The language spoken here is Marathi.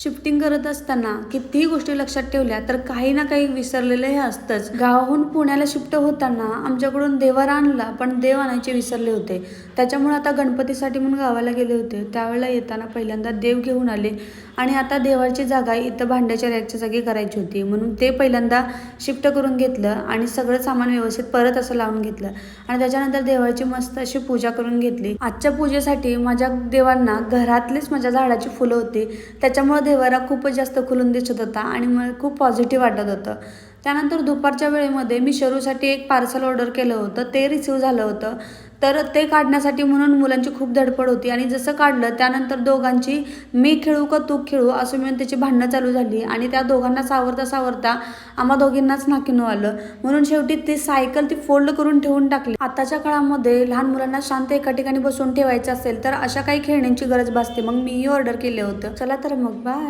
शिफ्टिंग करत असताना कितीही गोष्टी लक्षात ठेवल्या तर काही ना काही विसरलेलं हे असतंच. गावाहून पुण्याला शिफ्ट होताना आमच्याकडून देवार आणला पण देव आणायचे विसरले होते. त्याच्यामुळे आता गणपतीसाठी म्हणून गावाला गेले होते. त्यावेळेला येताना पहिल्यांदा देव घेऊन आले आणि आता देवाची जागा इथं भांड्याच्या रॅकच्या जागी करायची होती. म्हणून ते पहिल्यांदा शिफ्ट करून घेतलं आणि सगळं सामान व्यवस्थित परत असं लावून घेतलं. आणि त्याच्यानंतर देवाची मस्त अशी पूजा करून घेतली. आजच्या पूजेसाठी माझ्या देवांना घरातलीच माझ्या झाडाची फुलं होती. त्याच्यामुळे देवारा खूपच जास्त खुलून दिसत होता आणि मला खूप पॉझिटिव्ह वाटत होतं. त्यानंतर दुपारच्या वेळेमध्ये मी शरूसाठी एक पार्सल ऑर्डर केलं होतं ते रिसीव झालं होतं. तर ते काढण्यासाठी म्हणून मुलांची खूप धडपड होती आणि जसं काढलं त्यानंतर दोघांची मी खेळू का तू खेळू असं मिळून त्याची भांडणं चालू झाली आणि त्या दोघांना सावरता सावरता आम्हा दोघींनाच नाकीनं आलं. म्हणून शेवटी ती सायकल ती फोल्ड करून ठेवून टाकली. आताच्या काळामध्ये लहान मुलांना शांत एका ठिकाणी बसून ठेवायचं असेल तर अशा काही खेळण्यांची गरज भासते. मग मीही ऑर्डर केलं होतं. चला तर मग बाय